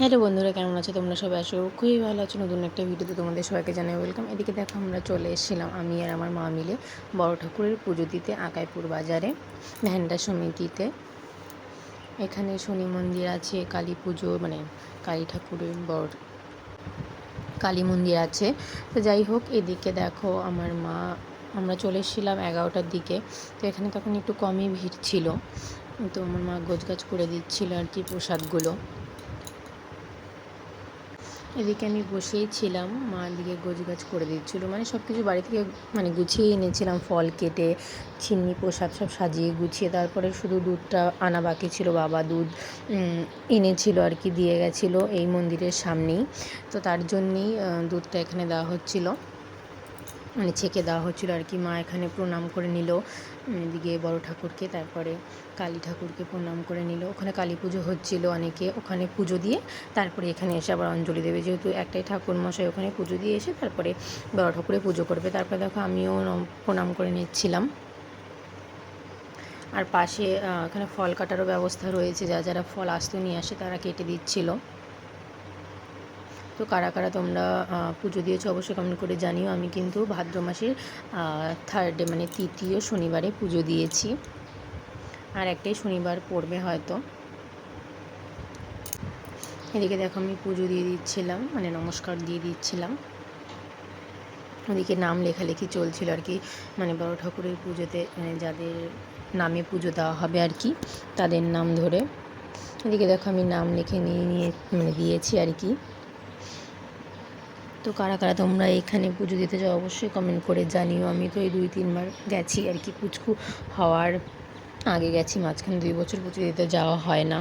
Hello বন্ধুরা, কেমন আছো? তোমরা সবাই আসো খুবই ভালো আছো। নতুন একটা ভিডিওতে তোমাদের সবাইকে জানাই ওয়েলকাম এদিকে দেখো, আমরা চলে এসেছিলাম আমি আর আমার মা মিলে বড় ঠাকুরের পুজো দিতে আকাইপুর বাজারে ভ্যান্ডা সমিতিতে। এখানে শনি মন্দির আছে, কালী পুজো মানে কালী ঠাকুরের বড় কালী মন্দির আছে। তো যাই হোক, এদিকে দেখো আমার মা, আমরা চলে এসেছিলাম এগারোটার দিকে। তো এখানে তখন একটু কমই ভিড় ছিল। তো আমার মা গোছগাছ করে দিচ্ছিল আর কি প্রসাদগুলো। এদিকে আমি বসেই ছিলাম। মা দিকে গোজগাজ করে দিচ্ছিল। মানে সব কিছু বাড়ি থেকে মানে গুছিয়ে এনেছিলাম, ফল কেটে, ছিন্নি প্রসাদ সব সাজিয়ে গুছিয়ে, তারপরে শুধু দুধটা আনা বাকি ছিল, বাবা দুধ এনেছিল আর কি, দিয়ে গেছিল এই মন্দিরের সামনেই। তো তার জন্যেই দুধটা এখানে দেওয়া হচ্ছিল। মানে ছেঁকে দেওয়া হচ্ছিল আর কি। মা এখানে প্রণাম করে নিল এদিকে বড় ঠাকুরকে, তারপরে কালী ঠাকুরকে প্রণাম করে নিল। ওখানে কালী পুজো হচ্ছিল অনেকে, ওখানে পুজো দিয়ে তারপরে এখানে এসে আবার অঞ্জলি দেবে। যেহেতু একটাই ঠাকুর মশাই ওখানে পুজো দিয়ে এসে তারপরে বড় ঠাকুরে পুজো করবে। তারপরে দেখো আমিও প্রণাম করে নিচ্ছিলাম। আর পাশে এখানে ফল কাটারও ব্যবস্থা রয়েছে। যা যারা ফল আসতে নিয়ে আসে তারা কেটে দিচ্ছিল। তো কারা কারা তোমরা পুজো দিয়েছ অবশ্যই কমেন্ট করে জানিও। আমি কিন্তু ভাদ্র মাসের থার্ডে মানে তৃতীয় শনিবারে পুজো দিয়েছি। আর একটাই শনিবার পড়বে হয়তো। এদিকে দেখো আমি পুজো দিয়ে দিচ্ছিলাম মানে নমস্কার দিয়ে দিচ্ছিলাম। ওদিকে নাম লেখালেখি চলছিল আর কি মানে বড় ঠাকুরের পুজোতে মানে যাদের নামে পুজো দেওয়া হবে আর কি, তাদের নাম ধরে। এদিকে দেখো আমি নাম লিখে নিয়ে নিয়ে মানে দিয়েছি আর কি। তো কারা কারা তোমরা এখানে পুজো দিতে যাও অবশ্যই কমেন্ট করে জানিও। আমি তো এই দুই, তিনবার গেছি আর কি কুচকু হওয়ার আগে গেছি, মাঝখানে দুই বছর পুজো দিতে যাওয়া হয় না।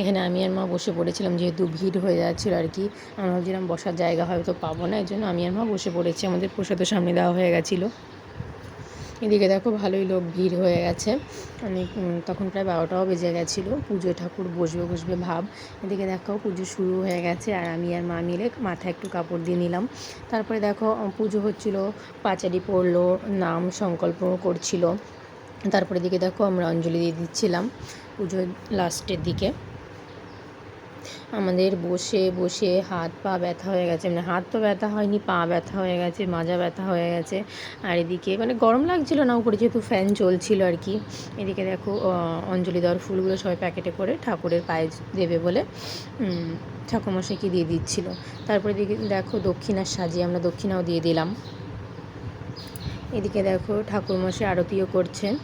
এখানে আমি আর মা বসে পড়েছিলাম, যেহেতু ভিড় হয়ে যাচ্ছিল আর কি। আমরা ভাবছিলাম বসার জায়গা হয়তো পাবো না, এই জন্য আমি আর মা বসে পড়েছি। আমাদের প্রসাদের সামনে দেওয়া হয়ে গেছিল। এদিকে দেখো ভালোই লোক ভিড় হয়ে গেছে। আমি তখন প্রায় বারোটাও বেজে গেছিল। পুজো ঠাকুর বসবে বসবে ভাব। এদিকে দেখো পুজো শুরু হয়ে গেছে আর আমি আর মা মিলে মাথায় একটু কাপড় দিয়ে নিলাম। তারপরে দেখো পুজো হচ্ছিল পাঁচারি পড়ল, নাম সংকল্প করছিল। তারপরে দিকে দেখো আমরা অঞ্জলি দিয়ে দিচ্ছিলাম পুজোর লাস্টের দিকে। আমাদের বসে বসে হাত পা ব্যথা হয়ে গেছে। মানে হাত তো ব্যথা হয়নি পা ব্যথা হয়ে গেছে মাজা ব্যথা হয়ে গেছে। আর এদিকে মানে গরম লাগছিল না উপরে যেহেতু ফ্যান চলছিল আর কি। এদিকে দেখো অঞ্জলি দেওয়ার ফুলগুলো সবাই প্যাকেটে করে ঠাকুরের পায়ে দেবে বলে উম, ঠাকুরমশাইকে দিয়ে দিচ্ছিল। তারপরে দেখো দক্ষিণার সাজিয়ে আমরা দক্ষিণাও দিয়ে দিলাম। এদিকে দেখো ঠাকুরমশাই আরতিও করছেন।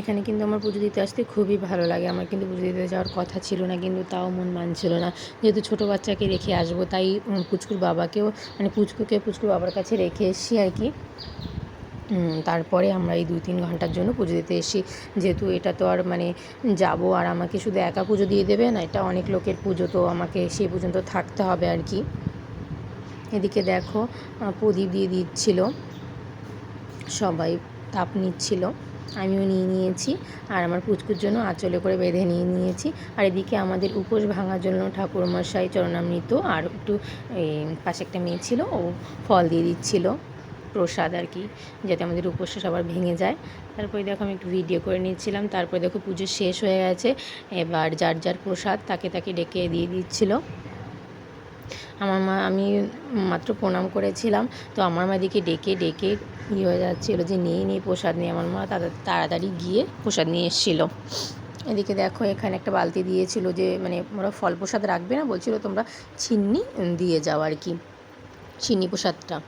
এখানে কিন্তু আমার পুজো দিতে আসতে খুবই ভালো লাগে। আমার কিন্তু পুজো দিতে যাওয়ার কথা ছিল না, কিন্তু তাও মন মানছিল না। যেহেতু ছোটো বাচ্চাকে রেখে আসব, তাই পুচকুর বাবাকেও মানে পুচকুকে পুচকুর বাবার কাছে রেখে এসেছি আর কি। তারপরে আমরা এই দুই তিন ঘণ্টার জন্য পুজো দিতে এসেছি। যেহেতু এটা তো আর মানে যাব আর আমাকে শুধু একা পুজো দিয়ে দেবে না, এটা অনেক লোকের পুজো, তো আমাকে সেই পর্যন্ত থাকতে হবে আর কি। এদিকে দেখো প্রদীপ দিয়ে দিচ্ছিল। সবাই তাপ নিচ্ছিল। আমিও নিয়ে নিয়েছি। আর আমার পুচকুর জন্য আঁচলে করে বেঁধে নিয়ে নিয়েছি। আর এদিকে আমাদের উপোস ভাঙার জন্য ঠাকুরমশাই চরণামৃত আর একটু পাশে একটা মেয়ে ছিল, ও ফল দিয়ে দিচ্ছিল প্রসাদ আর কি, যাতে আমাদের উপোসটা সবার ভেঙে যায়। তারপরে দেখো আমি একটু ভিডিও করে নিচ্ছিলাম। তারপরে দেখো পুজো শেষ হয়ে গেছে। এবার যার যার প্রসাদ তাকে তাকে ডেকে দিয়ে দিচ্ছিল। আমার মা, আমি মাত্র প্রণাম করেছিলাম। তো আমার মা দিকে ডেকে ডেকে ই হয়ে যাচ্ছিল যে, নিয়ে নিয়ে প্রসাদ নিয়ে। আমার মা তাড়া- তাড়াতাড়ি গিয়ে প্রসাদ নিয়ে এসেছিল। এদিকে দেখো, এখানে একটা বালতি দিয়েছিল যে মানে ওরা ফল প্রসাদ রাখবে না, বলছিল তোমরা চিন্নি দিয়ে যাও আর কি, চিন্নি প্রসাদটা।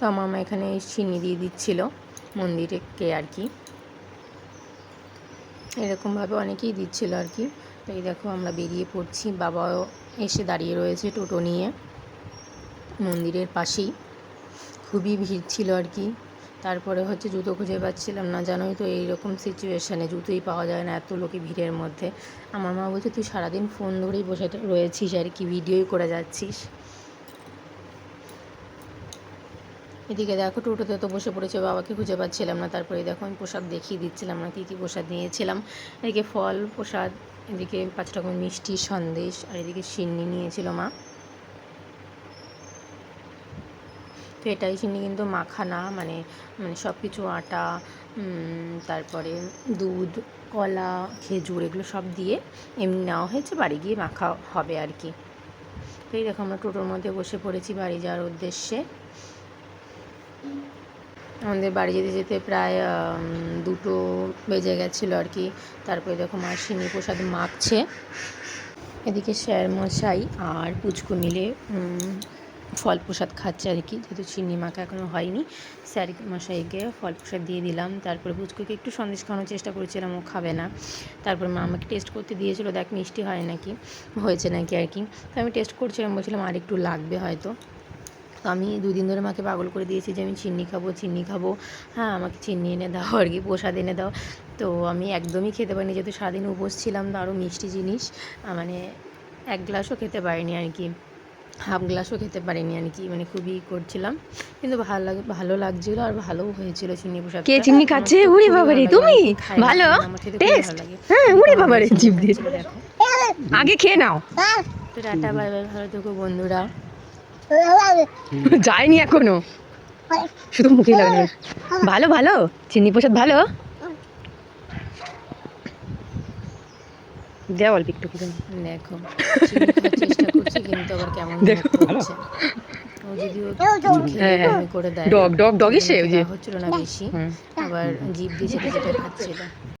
তো আমার মা এখানে চিন্নি দিয়ে দিচ্ছিল, মন্দিরকে আর কি। এরকমভাবে অনেকেই দিচ্ছিল আর কি। তো এই দেখো আমরা বেরিয়ে পড়ছি, বাবাও এসে দাঁড়িয়ে রয়েছে টোটো নিয়ে। মন্দিরের পাশেই। খুবই ভিড় ছিল আর কি। তারপরে হচ্ছে জুতো খুঁজে পাচ্ছিলাম না, জানোই তো এইরকম সিচুয়েশানে জুতোই পাওয়া যায় না এত লোকে ভিড়ের মধ্যে। আমার মা বলছে, তুই সারাদিন ফোন ধরেই বসে রয়েছিস আর কি ভিডিওই করে যাচ্ছিস। এদিকে দেখো টোটোতে তো বসে পড়েছে বাবাকে খুঁজে পাচ্ছিলাম না, তারপরে দেখো আমি প্রসাদ দেখিয়ে দিচ্ছিলাম না, কী কী প্রসাদ নিয়েছিলাম। এদিকে ফল, প্রসাদ, এদিকে পাঁচ রকমের মিষ্টি, সন্দেশ, আর এদিকে সিন্নি নিয়েছিল মা। তো পেটাই চিনি কিন্তু মাখা না মানে মানে সব কিছু আটা তারপরে দুধ, কলা, খেজুর, এগুলো সব দিয়ে এমনি নেওয়া হয়েছে, বাড়ি গিয়ে মাখা হবে আর কি। তো এই দেখো আমরা টোটোর মধ্যে বসে পড়েছি বাড়ি যাওয়ার উদ্দেশ্যে। আমাদের বাড়ি যেতে যেতে প্রায় দুটো বেজে গেছিল আর কি। তারপরে দেখো মা সিনি প্রসাদ মাখছে। এদিকে স্যার মশাই আর পুচকু মিলে ফল প্রসাদ খাচ্ছে আর কি। যেহেতু চিনি মাখা এখনও হয়নি স্যার মশাইকে ফল প্রসাদ দিয়ে দিলাম। তারপরে পুচকুকে একটু সন্দেশ খাওয়ানোর চেষ্টা করেছিলাম, ও খাবে না। তারপর মা আমাকে টেস্ট করতে দিয়েছিল, দেখ মিষ্টি হয় নাকি, হয়েছে নাকি আর কি। তো আমি টেস্ট করছিলাম, বলছিলাম আর একটু লাগবে হয়তো। তো আমি দুদিন ধরে মাকে পাগল করে দিয়েছি যে আমি চিনি খাব চিনি খাব হ্যাঁ আমাকে চিনি এনে দাও আর কি প্রসাদ এনে দাও তো আমি একদমই খেতে পারিনি যেহেতু সারাদিন উপোস ছিলাম তো আরও মিষ্টি জিনিস মানে এক গ্লাসও খেতে পারিনি আর কি হাফ গ্লাসও খেতে পারিনি আর কি মানে খুবই করছিলাম কিন্তু ভালো লাগ ভালো লাগছিল আর ভালোও হয়েছিল চিনি প্রসাদ কে চিনি খাচ্ছে? উড়ি বাবারে, তুমি? ভালো? Taste? হ্যাঁ, উড়ি বাবারে, জিভ দিয়ে। আগে খেয়ে নাও তো টাটা বাই বাই ভালো থেকো বন্ধুরা যায়নি এখনও। শুধু মুখে লাগবে ভালো ভালো? চিনি প্রসাদ ভালো? দেওয়া অল্প একটু দেখো চেষ্টা করছি কিন্তু আবার কেমন দেখো। হ্যাঁ, ডগ ডগ ডগই সে হচ্ছিল না বেশি আবার জিভ দিয়ে সেটা খাচ্ছিল।